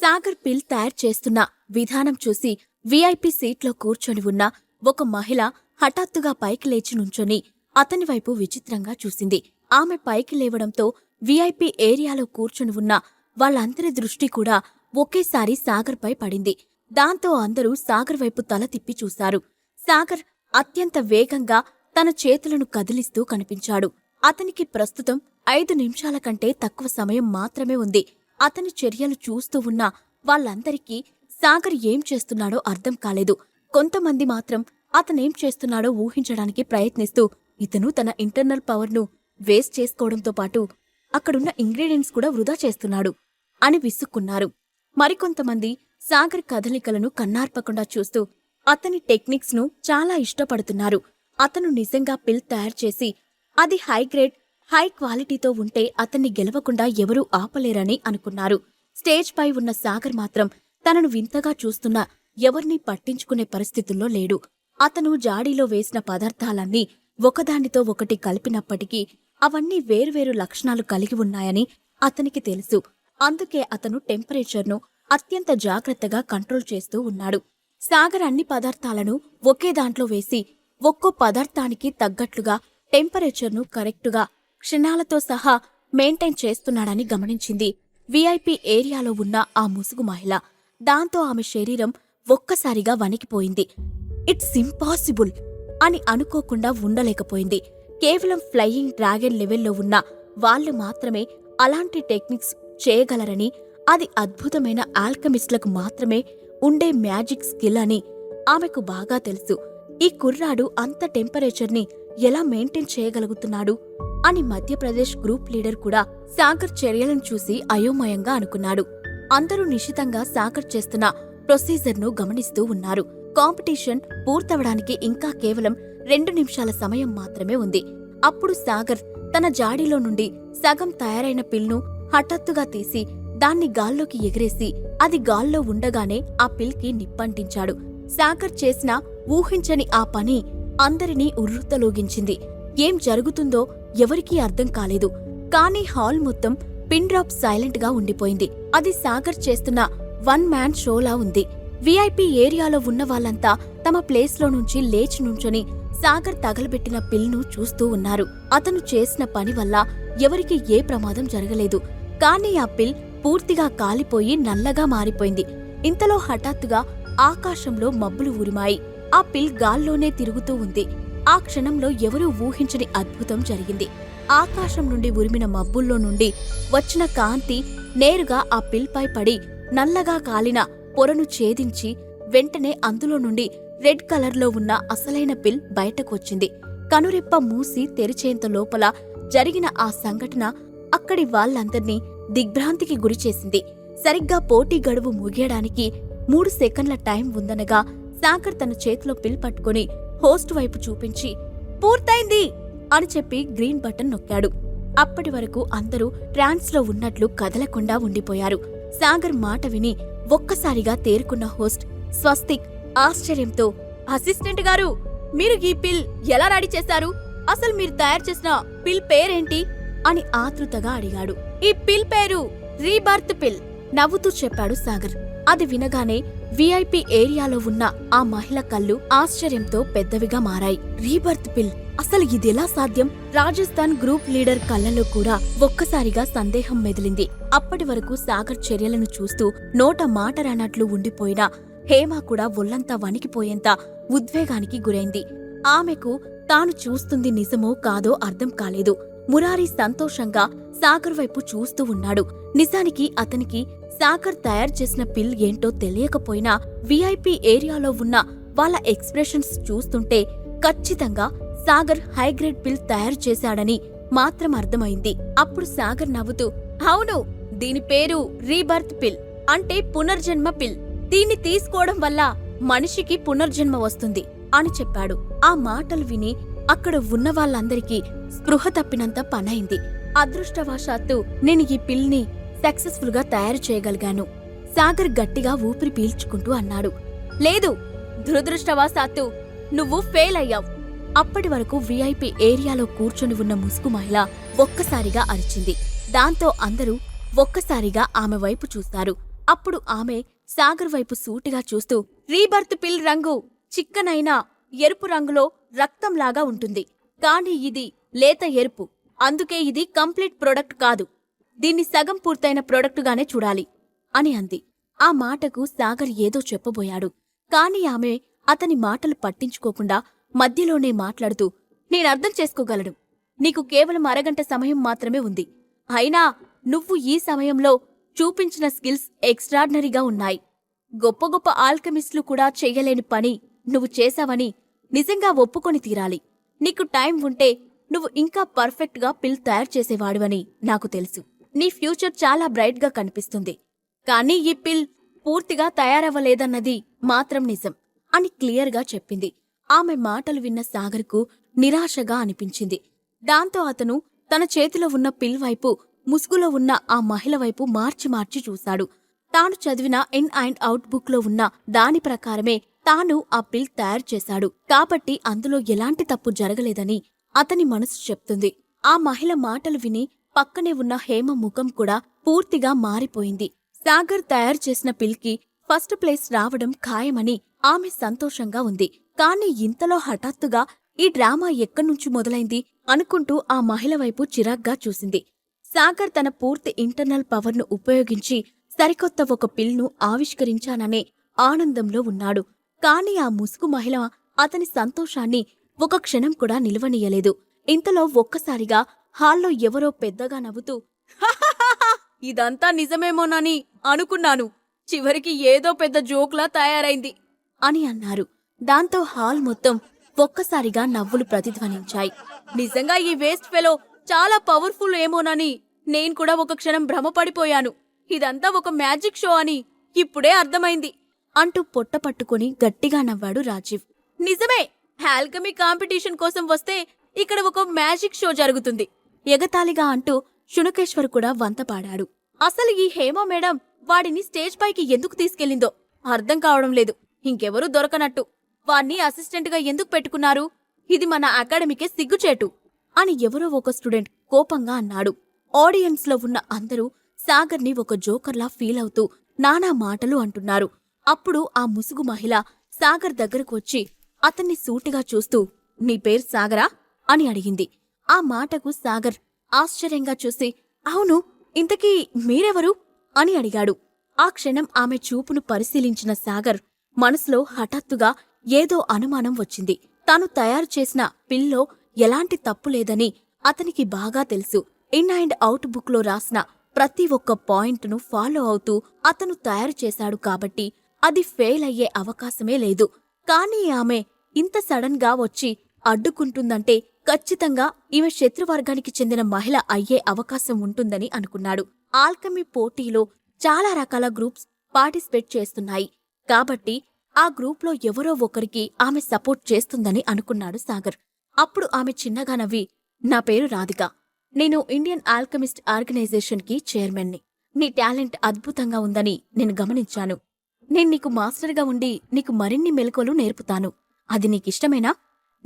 సాగర్ పిల్ తయారు చేస్తున్న విధానం చూసి వీఐపీ సీట్లో కూర్చొని ఉన్న ఒక మహిళ హఠాత్తుగా పైకి లేచి నుంచొని అతని వైపు విచిత్రంగా చూసింది. ఆమె పైకి లేవడంతో వీఐపీ ఏరియాలో కూర్చొని ఉన్న వాళ్ళందరి దృష్టి కూడా ఒకేసారి సాగర్పై పడింది. దాంతో అందరూ సాగర్ వైపు తల తిప్పి చూశారు. సాగర్ అత్యంత వేగంగా తన చేతులను కదిలిస్తూ కనిపించాడు. అతనికి ప్రస్తుతం ఐదు నిమిషాల కంటే తక్కువ సమయం మాత్రమే ఉంది. అతని చర్యలు చూస్తూ ఉన్న వాళ్ళందరికీ సాగర్ ఏం చేస్తున్నాడో అర్థం కాలేదు. కొంతమంది మాత్రం అతనేం చేస్తున్నాడో ఊహించడానికి ప్రయత్నిస్తూ ఇతను తన ఇంటర్నల్ పవర్ను వేస్ట్ చేసుకోవడంతో పాటు అక్కడున్న ఇంగ్రీడియంట్స్ కూడా వృధా చేస్తున్నాడు అని విసుక్కున్నారు. మరికొంతమంది సాగర్ కదలికలను కన్నార్పకుండా చూస్తూ అతని టెక్నిక్స్ను చాలా ఇష్టపడుతున్నారు. అతను నిజంగా పిల్ తయారు చేసి అది హైగ్రేడ్ హై క్వాలిటీతో ఉంటే అతన్ని గెలవకుండా ఎవరూ ఆపలేరని అనుకున్నారు. స్టేజ్ పై ఉన్న సాగర్ మాత్రం తనను వింతగా చూస్తున్న ఎవర్నీ పట్టించుకునే పరిస్థితుల్లో లేడు. అతను జాడీలో వేసిన పదార్థాలన్నీ ఒకదానితో ఒకటి కలిపినప్పటికీ అవన్నీ వేర్వేరు లక్షణాలు కలిగి ఉన్నాయని అతనికి తెలుసు. అందుకే అతను టెంపరేచర్ను అత్యంత జాగ్రత్తగా కంట్రోల్ చేస్తూ ఉన్నాడు. సాగర్ అన్ని పదార్థాలను ఒకే దాంట్లో వేసి ఒక్కో పదార్థానికి తగ్గట్లుగా టెంపరేచర్ను కరెక్టుగా క్షణాలతో సహా మెయింటైన్ చేస్తున్నాడని గమనించింది. వీఐపీ ఏరియాలో ఉన్న ఆ ముసుగు మహిళ. దాంతో ఆమె శరీరం ఒక్కసారిగా వణికిపోయింది. ఇట్స్ ఇంపాసిబుల్ అని అనుకోకుండా ఉండలేకపోయింది. కేవలం ఫ్లయింగ్ డ్రాగన్ లెవెల్లో ఉన్న వాళ్ళు మాత్రమే అలాంటి టెక్నిక్స్ చేయగలరని అది అద్భుతమైన ఆల్కమిస్ట్లకు మాత్రమే ఉండే మ్యాజిక్ స్కిల్ అని ఆమెకు బాగా తెలుసు. ఈ కుర్రాడు అంత టెంపరేచర్ని ఎలా మెయింటైన్ చేయగలుగుతున్నాడు? అని మధ్యప్రదేశ్ గ్రూప్ లీడర్ కూడా సాగర్ చర్యలను చూసి అయోమయంగా అనుకున్నాడు. అందరూ నిశితంగా సాగర్ చేస్తున్న ప్రొసీజర్ను గమనిస్తూ ఉన్నారు. కాంపిటీషన్ పూర్తవడానికి ఇంకా కేవలం రెండు నిమిషాల సమయం మాత్రమే ఉంది. అప్పుడు సాగర్ తన జాడీలో నుండి సగం తయారైన పిల్ను హఠాత్తుగా తీసి దాన్ని గాల్లోకి ఎగిరేసి అది గాల్లో ఉండగానే ఆ పిల్కి నిప్పంటించాడు. సాగర్ చేసిన ఊహించని ఆ పని అందరినీ ఉర్రుతలోగించింది. ఏం జరుగుతుందో ఎవరికీ అర్థం కాలేదు. కానీ హాల్ మొత్తం పిన్ డ్రాప్ సైలెంట్గా ఉండిపోయింది. అది సాగర్ చేస్తున్న వన్ మ్యాన్ షోలా ఉంది. వీఐపీ ఏరియాలో ఉన్న వాళ్ళంతా తమ ప్లేస్లో నుంచి లేచి నుంచొని సాగర్ తగలబెట్టిన పిల్ను చూస్తూ ఉన్నారు. అతను చేసిన పని వల్ల ఎవరికి ఏ ప్రమాదం జరగలేదు. కానీ ఆ పిల్ పూర్తిగా కాలిపోయి నల్లగా మారిపోయింది. ఇంతలో హఠాత్తుగా ఆకాశంలో మబ్బులు ఊరిమాయి. ఆ పిల్ గాల్లోనే తిరుగుతూ ఉంది. ఆ క్షణంలో ఎవరూ ఊహించని అద్భుతం జరిగింది. ఆకాశం నుండి ఉరిమిన మబ్బుల్లో నుండి వచ్చిన కాంతి నేరుగా ఆ పిల్పై పడి నల్లగా కాలిన పొరను ఛేదించి వెంటనే అందులో నుండి రెడ్ కలర్లో ఉన్న అసలైన పిల్ బయటకొచ్చింది. కనురెప్ప మూసి తెరిచేంత లోపల జరిగిన ఆ సంఘటన అక్కడి వాళ్ళందర్నీ దిగ్భ్రాంతికి గురిచేసింది సరిగ్గా పోటీ గడువు ముగియడానికి మూడు సెకండ్ల టైం ఉందనగా శాంకర్ తన చేతిలో పిల్ పట్టుకుని హోస్ట్ వైపు చూపించి పూర్తయింది! అని చెప్పి గ్రీన్ బటన్ నొక్కాడు. అప్పటి వరకు అందరూ ట్రాన్స్లో ఉన్నట్లు కదలకుండా ఉండిపోయారు. సాగర్ మాట విని ఒక్కసారిగా తేరుకున్న హోస్ట్ స్వస్తిక్ ఆశ్చర్యంతో అసిస్టెంట్ గారు మీరు ఈ పిల్ ఎలా రెడీ చేశారు? అసలు మీరు తయారు చేసిన పిల్ పేరేంటి? అని ఆతృతగా అడిగాడు. ఈ పిల్ పేరు రీబర్త్ పిల్ నవ్వుతూ చెప్పాడు సాగర్. అది వినగానే విఐపి ఏరియాలో ఉన్న ఆ మహిళ కళ్ళు ఆశ్చర్యంతో పెద్దవిగా మారాయి. రీబర్త్ పిల్. అసలు ఇదెలా సాధ్యం? రాజస్థాన్ గ్రూప్ లీడర్ కళ్ళలో కూడా ఒక్కసారిగా సందేహం మెదిలింది. అప్పటి వరకు సాగర్ చర్యలను చూస్తూ నోట మాట రానట్లు ఉండిపోయిన హేమ కూడా ఒళ్ళంతా వణికిపోయేంత ఉద్వేగానికి గురైంది. ఆమెకు తాను చూస్తుంది నిజమో కాదో అర్థం కాలేదు. మురారి సంతోషంగా సాగర్ వైపు చూస్తూ ఉన్నాడు. నిజానికి అతనికి సాగర్ తయారు చేసిన పిల్ ఏంటో తెలియకపోయినా విఐపి ఏరియాలో ఉన్న వాళ్ళ ఎక్స్ప్రెషన్స్ చూస్తుంటే ఖచ్చితంగా సాగర్ హైగ్రేడ్ పిల్ తయారు చేశాడని మాత్రం అర్థమైంది. అప్పుడు సాగర్ నవ్వుతూ అవును దీని పేరు రీబర్త్ పిల్ అంటే పునర్జన్మ పిల్. దీన్ని తీసుకోవడం వల్ల మనిషికి పునర్జన్మ వస్తుంది అని చెప్పాడు. ఆ మాటలు విని అక్కడ ఉన్న వాళ్ళందరికీ స్పృహ తప్పినంత పనైంది. అదృష్టవశాత్తు నేను ఈ పిల్ని సక్సెస్ఫుల్గా తయారు చేయగలిగాను. సాగర్ గట్టిగా ఊపిరి పీల్చుకుంటూ అన్నాడు. లేదు దురదృష్టవశాత్తు నువ్వు ఫెయిల్ అయ్యావు. అప్పటి వరకు వీఐపీ ఏరియాలో కూర్చొని ఉన్న ముసుగు మహిళ ఒక్కసారిగా అరిచింది. దాంతో అందరూ ఒక్కసారిగా ఆమె వైపు చూస్తారు. అప్పుడు ఆమె సాగర్ వైపు సూటిగా చూస్తూ రీబర్త్ పిల్ రంగు చిక్కనైన ఎరుపు రంగులో రక్తంలాగా ఉంటుంది. కానీ ఇది లేత ఎరుపు. అందుకే ఇది కంప్లీట్ ప్రొడక్ట్ కాదు. దీన్ని సగం పూర్తయిన ప్రొడక్టుగానే చూడాలి అని అంది. ఆ మాటకు సాగర్ ఏదో చెప్పబోయాడు. కాని ఆమె అతని మాటలు పట్టించుకోకుండా మధ్యలోనే మాట్లాడుతూ నేనర్థం చేసుకోగలను. నీకు కేవలం అరగంట సమయం మాత్రమే ఉంది. అయినా నువ్వు ఈ సమయంలో చూపించిన స్కిల్స్ ఎక్స్ట్రాడినరీగా ఉన్నాయి. గొప్ప గొప్ప ఆల్కెమిస్ట్లు కూడా చెయ్యలేని పని నువ్వు చేశావని నిజంగా ఒప్పుకొని తీరాలి. నీకు టైం ఉంటే నువ్వు ఇంకా పర్ఫెక్ట్గా పిల్ తయారు చేసేవాడివని నాకు తెలుసు. నీ ఫ్యూచర్ చాలా బ్రైట్గా కనిపిస్తుంది. కానీ ఈ పిల్ పూర్తిగా తయారవ్వలేదన్నది మాత్రం నిజం అని క్లియర్గా చెప్పింది. ఆమె మాటలు విన్న సాగర్కు నిరాశగా అనిపించింది. దాంతో అతను తన చేతిలో ఉన్న పిల్ వైపు ముసుగులో ఉన్న ఆ మహిళ వైపు మార్చి మార్చి చూశాడు. తాను చదివిన ఇన్ అండ్ అవుట్ బుక్లో ఉన్న దాని ప్రకారమే తాను ఆ పిల్ తయారు చేశాడు. కాబట్టి అందులో ఎలాంటి తప్పు జరగలేదని అతని మనసు చెప్తుంది. ఆ మహిళ మాటలు విని పక్కనే ఉన్న హేమ ముఖం కూడా పూర్తిగా మారిపోయింది. సాగర్ తయారు చేసిన పిల్కి ఫస్ట్ ప్లేస్ రావడం ఖాయమని ఆమె సంతోషంగా ఉంది. కాని ఇంతలో హఠాత్తుగా ఈ డ్రామా ఎక్కడ్నుంచి మొదలైంది అనుకుంటూ ఆ మహిళ వైపు చిరాగ్గా చూసింది. సాగర్ తన పూర్తి ఇంటర్నల్ పవర్ను ఉపయోగించి సరికొత్త ఒక పిల్ను ఆవిష్కరించాననే ఆనందంలో ఉన్నాడు. కాని ఆ ముసుగు మహిళ అతని సంతోషాన్ని ఒక క్షణం కూడా నిలవనీయలేదు. ఇంతలో ఒక్కసారిగా హాల్లో ఎవరో పెద్దగా నవ్వుతూ ఇదంతా నిజమేమోనని అనుకున్నాను. చివరికి ఏదో పెద్ద జోక్లా తయారైంది అని అన్నారు. దాంతో హాల్ మొత్తం ఒక్కసారిగా నవ్వులు ప్రతిధ్వనించాయి. నిజంగా ఈ వేస్ట్ ఫెలో చాలా పవర్ఫుల్ ఏమోనని నేను. కూడా ఒక క్షణం భ్రమపడిపోయాను. ఇదంతా ఒక మ్యాజిక్ షో అని ఇప్పుడే అర్థమైంది అంటూ పొట్ట పట్టుకుని గట్టిగా నవ్వాడు రాజీవ్. నిజమే! హాల్కమీ కాంపిటీషన్ కోసం వస్తే ఇక్కడ ఒక మ్యాజిక్ షో జరుగుతుంది. ఎగతాళిగా అంటూ శునకేశ్వర్ కూడా వంతపాడాడు అసలు ఈ హేమ మేడం వాడిని స్టేజ్ పైకి ఎందుకు తీసుకెళ్ళిందో అర్థం కావడం లేదు. ఇంకెవరూ దొరకనట్టు. వాణ్ణి అసిస్టెంట్గా ఎందుకు పెట్టుకున్నారు? ఇది మన అకాడమీకే సిగ్గుచేటు అని ఎవరో ఒక స్టూడెంట్ కోపంగా అన్నాడు. ఆడియన్స్లో ఉన్న అందరూ సాగర్ని ఒక జోకర్లా ఫీల్ అవుతూ నానా మాటలు అంటున్నారు. అప్పుడు ఆ ముసుగు మహిళ సాగర్ దగ్గరకు వచ్చి అతన్ని సూటిగా చూస్తూ నీ పేరు సాగరా? అని అడిగింది. ఆ మాటకు సాగర్ ఆశ్చర్యంగా చూసి అవును ఇంతకీ మీరెవరు? అని అడిగాడు. ఆ క్షణం ఆమె చూపును పరిశీలించిన సాగర్ మనసులో హఠాత్తుగా ఏదో అనుమానం వచ్చింది. తాను తయారు చేసిన పిల్లో ఎలాంటి తప్పు లేదని అతనికి బాగా తెలుసు. ఇన్ అండ్ అవుట్ బుక్లో రాసిన ప్రతి ఒక్క పాయింట్ను ఫాలో అవుతూ అతను తయారు చేశాడు కాబట్టి అది ఫెయిల్ అయ్యే అవకాశమే లేదు. కానీ ఆమె ఇంత సడన్గా వచ్చి అడ్డుకుంటుందంటే ఖచ్చితంగా ఈమె శత్రువర్గానికి చెందిన మహిళ అయ్యే అవకాశం ఉంటుందని అనుకున్నాడు. ఆల్కమీ పోటీలో చాలా రకాల గ్రూప్స్ పార్టిసిపేట్ చేస్తున్నాయి. కాబట్టి ఆ గ్రూప్లో ఎవరో ఒకరికి ఆమె సపోర్ట్ చేస్తుందని అనుకున్నాడు సాగర్. అప్పుడు ఆమె చిన్నగా నవ్వి నా పేరు రాధిక. నేను ఇండియన్ ఆల్కమిస్ట్ ఆర్గనైజేషన్కి చైర్మన్ని. నీ టాలెంట్ అద్భుతంగా ఉందని నేను గమనించాను. నేను నీకు మాస్టర్గా ఉండి నీకు మరిన్ని మెలకువలు నేర్పుతాను. అది నీకిష్టమేనా?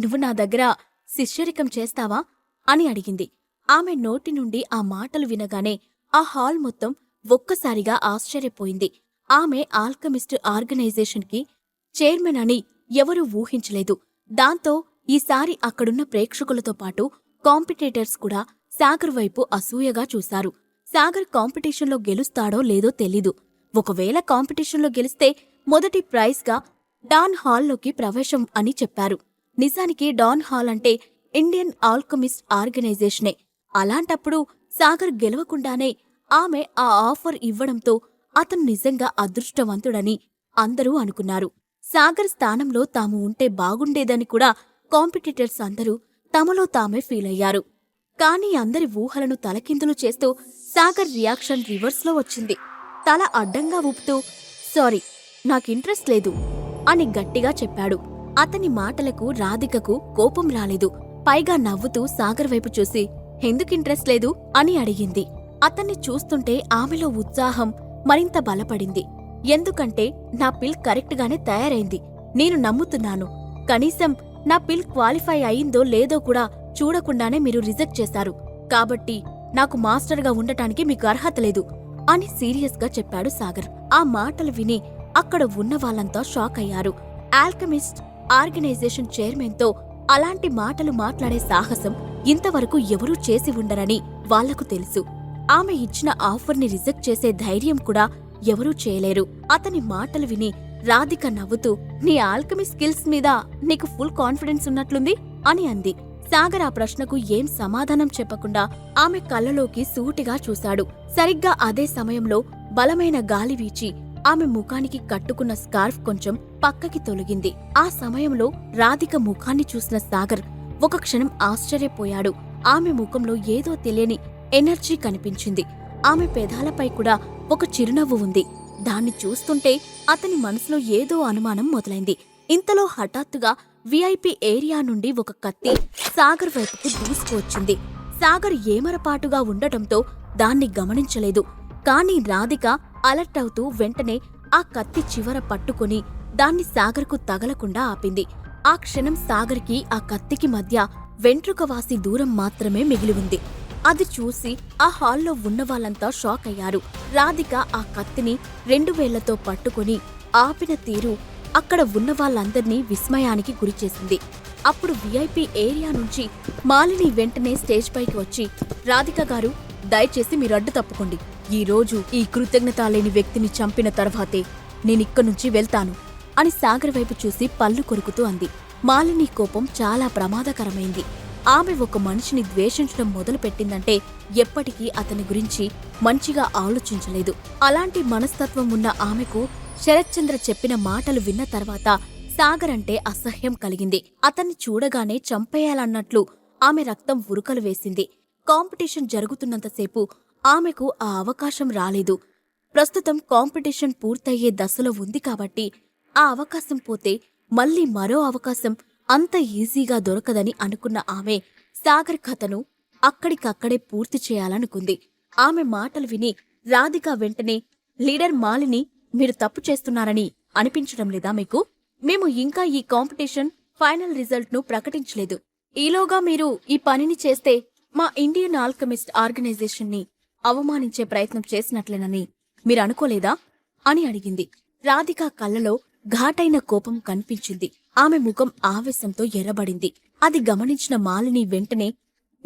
నువ్వు నా దగ్గర శిష్యరికం చేస్తావా? అని అడిగింది. ఆమె నోటి నుండి ఆ మాటలు వినగానే ఆ హాల్ మొత్తం ఒక్కసారిగా ఆశ్చర్యపోయింది. ఆమె ఆల్కమిస్ట్ ఆర్గనైజేషన్కి చైర్మన్ అని ఎవరూ ఊహించలేదు. దాంతో ఈసారి అక్కడున్న ప్రేక్షకులతో పాటు కాంపిటేటర్స్ కూడా సాగర్ వైపు అసూయగా చూశారు. సాగర్ కాంపిటీషన్లో గెలుస్తాడో లేదో తెలీదు. ఒకవేళ కాంపిటీషన్లో గెలిస్తే మొదటి ప్రైజ్గా డాన్ హాల్లోకి ప్రవేశం అని చెప్పారు. నిజానికి డాన్ హాల్ అంటే ఇండియన్ ఆల్కమిస్ట్ ఆర్గనైజేషనే. అలాంటప్పుడు సాగర్ గెలవకుండానే ఆమె ఆ ఆఫర్ ఇవ్వడంతో అతను నిజంగా అదృష్టవంతుడని అందరూ అనుకున్నారు. సాగర్ స్థానంలో తాము ఉంటే బాగుండేదని కూడా కాంపిటీటర్స్ అందరూ తమలో తామే ఫీలయ్యారు. కానీ అందరి ఊహలను తలకిందులు చేస్తూ సాగర్ రియాక్షన్ రివర్స్లో వచ్చింది. తల అడ్డంగా ఊపుతూ సారీ నాకు ఇంట్రెస్ట్ లేదు అని గట్టిగా చెప్పాడు. అతని మాటలకు రాధికకు కోపం రాలేదు. పైగా నవ్వుతూ సాగర్ వైపు చూసి ఎందుకు ఇంట్రెస్ట్ లేదు? అని అడిగింది. అతన్ని చూస్తుంటే ఆమెలో ఉత్సాహం మరింత బలపడింది. ఎందుకంటే నా పిల్ కరెక్ట్గానే తయారైంది. నేను నమ్ముతున్నాను. కనీసం నా పిల్ క్వాలిఫై అయిందో లేదో కూడా చూడకుండానే మీరు రిజెక్ట్ చేశారు. కాబట్టి నాకు మాస్టర్గా ఉండటానికి మీకు అర్హత లేదు అని సీరియస్గా చెప్పాడు సాగర్. ఆ మాటలు విని అక్కడ ఉన్న వాళ్ళంతా షాక్ అయ్యారు. ఆల్కమిస్ట్ ఆర్గనైజేషన్ చైర్మన్తో అలాంటి మాటలు మాట్లాడే సాహసం ఇంతవరకు ఎవరూ చేసి ఉండరని వాళ్ళకు తెలుసు. ఆమె ఇచ్చిన ఆఫర్ని రిజెక్ట్ చేసే ధైర్యం కూడా ఎవరూ చేయలేరు. అతని మాటలు విని రాధిక నవ్వుతూ నీ ఆల్కమీ స్కిల్స్ మీద నీకు ఫుల్ కాన్ఫిడెన్స్ ఉన్నట్లుంది? అని అంది. సాగర్ ఆ ప్రశ్నకు ఏం సమాధానం చెప్పకుండా ఆమె కళ్ళలోకి సూటిగా చూశాడు. సరిగ్గా అదే సమయంలో బలమైన గాలి వీచి ఆమె ముఖానికి కట్టుకున్న స్కార్ఫ్ కొంచెం పక్కకి తొలగింది. ఆ సమయంలో రాధిక ముఖాన్ని చూసిన సాగర్ ఒక క్షణం ఆశ్చర్యపోయాడు. ఆమె ముఖంలో ఏదో తెలియని ఎనర్జీ కనిపించింది. ఆమె పెదాలపై కూడా ఒక చిరునవ్వు ఉంది. దాన్ని చూస్తుంటే అతని మనసులో ఏదో అనుమానం మొదలైంది. ఇంతలో హఠాత్తుగా విఐపి ఏరియా నుండి ఒక కత్తి సాగర్ వైపుకు దూసుకువచ్చింది. సాగర్ ఏమరపాటుగా ఉండటంతో దాన్ని గమనించలేదు. కాని రాధిక అలర్ట్ అవుతూ వెంటనే ఆ కత్తి చివర పట్టుకొని దాన్ని సాగర్కు తగలకుండా ఆపింది. ఆ క్షణం సాగర్కి ఆ కత్తికి మధ్య వెంట్రుకవాసి దూరం మాత్రమే మిగిలి ఉంది. అది చూసి ఆ హాల్లో ఉన్న వాళ్ళంతా షాక్ అయ్యారు. రాధిక ఆ కత్తిని రెండు వేళ్ళతో పట్టుకొని ఆపిన తీరు అక్కడ ఉన్న వాళ్ళందర్నీ విస్మయానికి గురిచేసింది అప్పుడు విఐపి ఏరియా నుంచి మాలిని వెంటనే స్టేజ్ పైకి వచ్చి రాధిక గారు దయచేసి మీరు అడ్డు తప్పుకోండి. ఈ రోజు ఈ కృతజ్ఞత లేని వ్యక్తిని చంపిన తర్వాతే నేనిక్క నుంచి వెళ్తాను అని సాగర్ వైపు చూసి పళ్ళు కొరుకుతూ అంది. మాలిని కోపం చాలా ప్రమాదకరమైంది. ఆమె ఒక మనిషిని ద్వేషించడం మొదలుపెట్టిందంటే ఎప్పటికీ అతని గురించి మంచిగా ఆలోచించలేదు. అలాంటి మనస్తత్వం ఉన్న ఆమెకు శరత్చంద్ర చెప్పిన మాటలు విన్న తర్వాత సాగర్ అంటే అసహ్యం కలిగింది. అతన్ని చూడగానే చంపేయాలన్నట్లు ఆమె రక్తం ఉరుకలు వేసింది. కాంపిటీషన్ జరుగుతున్నంతసేపు ఆమెకు ఆ అవకాశం రాలేదు. ప్రస్తుతం కాంపిటీషన్ పూర్తయ్యే దశలో ఉంది కాబట్టి ఆ అవకాశం పోతే మళ్ళీ మరో అవకాశం అంత ఈజీగా దొరకదని అనుకున్న ఆమె సాగర్ కథను అక్కడికక్కడే పూర్తి చేయాలనుకుంది. ఆమె మాటలు విని రాధిక వెంటనే లీడర్ మాలిని మీరు తప్పు చేస్తున్నారని అనిపించడం లేదా మీకు? మేము ఇంకా ఈ కాంపిటీషన్ ఫైనల్ రిజల్ట్ను ప్రకటించలేదు. ఈలోగా మీరు ఈ పనిని చేస్తే మా ఇండియన్ ఆల్కమిస్ట్ ఆర్గనైజేషన్ని అవమానించే ప్రయత్నం చేసినట్లేనని మీరు అనుకోలేదా అని అడిగింది. రాధిక కళ్ళలో ఘాటైన కోపం కనిపించింది. ఆమె ముఖం ఆవేశంతో ఎర్రబడింది. అది గమనించిన మాలిని వెంటనే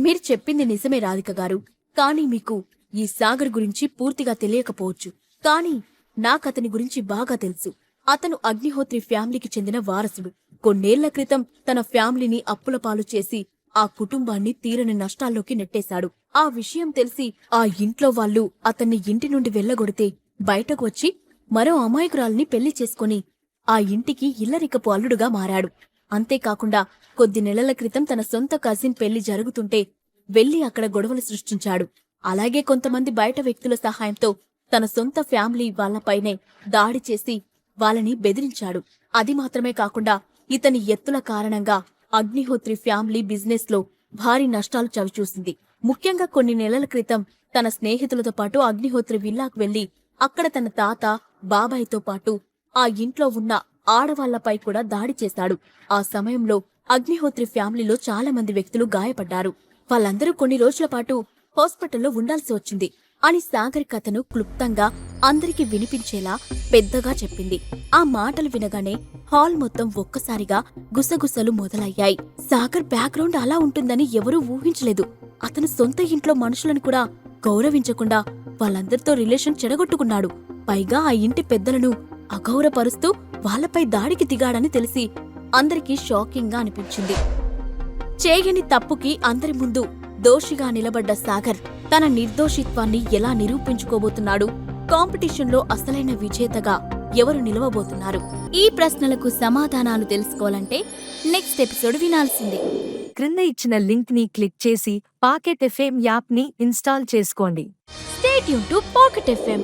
మీరు చెప్పింది నిజమే రాధిక గారు. కానీ మీకు ఈ సాగర్ గురించి పూర్తిగా తెలియకపోవచ్చు. కానీ నాకతని గురించి బాగా తెలుసు. అతను అగ్నిహోత్రి ఫ్యామిలీకి చెందిన వారసుడు. కొన్నేళ్ళ క్రితం తన ఫ్యామిలీని అప్పుల పాలు చేసి ఆ కుటుంబాన్ని తీరని నష్టాల్లోకి నెట్టేశాడు. ఆ విషయం తెలిసి ఆ ఇంట్లో వాళ్ళు అతన్ని ఇంటి నుండి వెళ్ళగొడితే బయటకు వచ్చి మరో అమాయకురాల్ని పెళ్ళి చేసుకుని ఆ ఇంటికి ఇల్లరికపు అల్లుడుగా మారాడు. అంతేకాకుండా కొద్ది నెలల క్రితం తన సొంత కజిన్ పెళ్ళి జరుగుతుంటే వెళ్ళి అక్కడ గొడవలు సృష్టించాడు. అలాగే కొంతమంది బయట వ్యక్తుల సహాయంతో తన సొంత ఫ్యామిలీ వాళ్ళపైనే దాడి చేసి వాళ్ళని బెదిరించాడు. అది మాత్రమే కాకుండా ఇతని ఎత్తుల కారణంగా అగ్నిహోత్రి ఫ్యామిలీ బిజినెస్లో భారీ నష్టాలు చవిచూసింది. ముఖ్యంగా కొన్ని నెలల క్రితం తన స్నేహితులతో పాటు అగ్నిహోత్రి విల్లాకు వెళ్ళి అక్కడ తన తాత బాబాయ్తో పాటు ఆ ఇంట్లో ఉన్న ఆడవాళ్ళపై కూడా దాడి చేశాడు. ఆ సమయంలో అగ్నిహోత్రి ఫ్యామిలీలో చాలా మంది వ్యక్తులు గాయపడ్డారు. వాళ్ళందరూ కొన్ని రోజుల పాటు హాస్పిటల్లో ఉండాల్సి వచ్చింది. అని సాగర్ కథను క్లుప్తంగా అందరికీ వినిపించేలా పెద్దగా చెప్పింది. ఆ మాటలు వినగానే హాల్ మొత్తం ఒక్కసారిగా గుసగుసలు మొదలయ్యాయి. సాగర్ బ్యాక్గ్రౌండ్ అలా ఉంటుందని ఎవరూ ఊహించలేదు. అతను సొంత ఇంట్లో మనుషులను కూడా గౌరవించకుండా వాళ్ళందరితో రిలేషన్ చెడగొట్టుకున్నాడు. పైగా ఆ ఇంటి పెద్దలను అగౌరపరుస్తూ వాళ్ళపై దాడికి దిగాడని తెలిసి అందరికీ షాకింగ్గా అనిపించింది. చేయని తప్పుకి అందరి ముందు దోషిగా నిలబడ్డ సాగర్ తన నిర్దోషిత్వాన్ని ఎలా నిరూపించుకోబోతున్నాడు? కాంపిటీషన్లో అసలైన విజేతగా ఎవరు నిలవబోతున్నారు? ఈ ప్రశ్నలకు సమాధానాలు తెలుసుకోవాలంటే నెక్స్ట్ ఎపిసోడ్ వినాల్సిందే. క్రింద ఇచ్చిన లింక్ని క్లిక్ చేసి పాకెట్ ఎఫ్ఎం యాప్ని ఇన్స్టాల్ చేసుకోండి. స్టేట్ యూన్ టు పాకెట్ ఎఫ్ఎం